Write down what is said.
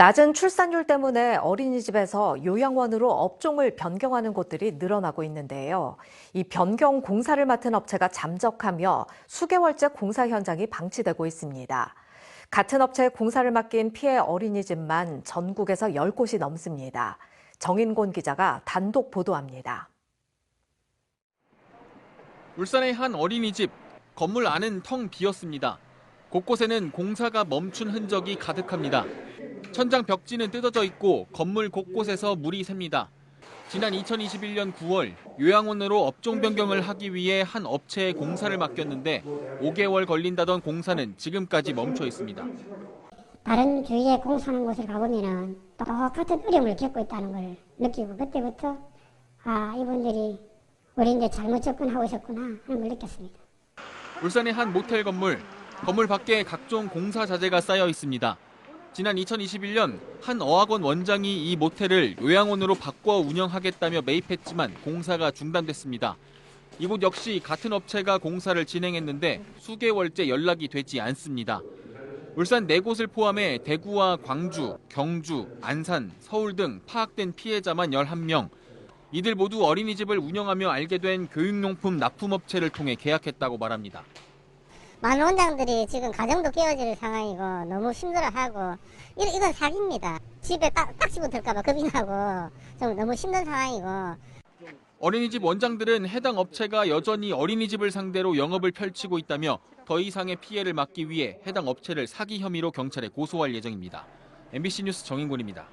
낮은 출산율 때문에 어린이집에서 요양원으로 업종을 변경하는 곳들이 늘어나고 있는데요. 이 변경 공사를 맡은 업체가 잠적하며 수개월째 공사 현장이 방치되고 있습니다. 같은 업체에 공사를 맡긴 피해 어린이집만 전국에서 10곳이 넘습니다. 정인곤 기자가 단독 보도합니다. 울산의 한 어린이집 건물 안은 텅 비었습니다. 곳곳에는 공사가 멈춘 흔적이 가득합니다. 천장 벽지는 뜯어져 있고 건물 곳곳에서 물이 샙니다. 지난 2021년 9월 요양원으로 업종 변경을 하기 위해 한 업체에 공사를 맡겼는데 5개월 걸린다던 공사는 지금까지 멈춰 있습니다. 다른 주위에 공사하는 곳을 가보면은 똑같은 어려움을 겪고 있다는 걸 느끼고 그때부터 아 이분들이 우리인데 잘못 접근하고 있었구나 하는 걸 느꼈습니다. 울산의 한 모텔 건물, 건물 밖에 각종 공사 자재가 쌓여 있습니다. 지난 2021년 한 어학원 원장이 이 모텔을 요양원으로 바꿔 운영하겠다며 매입했지만 공사가 중단됐습니다. 이곳 역시 같은 업체가 공사를 진행했는데 수개월째 연락이 되지 않습니다. 울산 네 곳을 포함해 대구와 광주, 경주, 안산, 서울 등 파악된 피해자만 11명. 이들 모두 어린이집을 운영하며 알게 된 교육용품 납품업체를 통해 계약했다고 말합니다. 많은 원장들이 지금 가정도 깨어질 상황이고 너무 힘들어하고 이, 이건 사기입니다. 집에 딱, 딱지 붙을까봐 겁이 나고 좀 너무 힘든 상황이고 어린이집 원장들은 해당 업체가 여전히 어린이집을 상대로 영업을 펼치고 있다며 더 이상의 피해를 막기 위해 해당 업체를 사기 혐의로 경찰에 고소할 예정입니다. MBC 뉴스 정인곤입니다.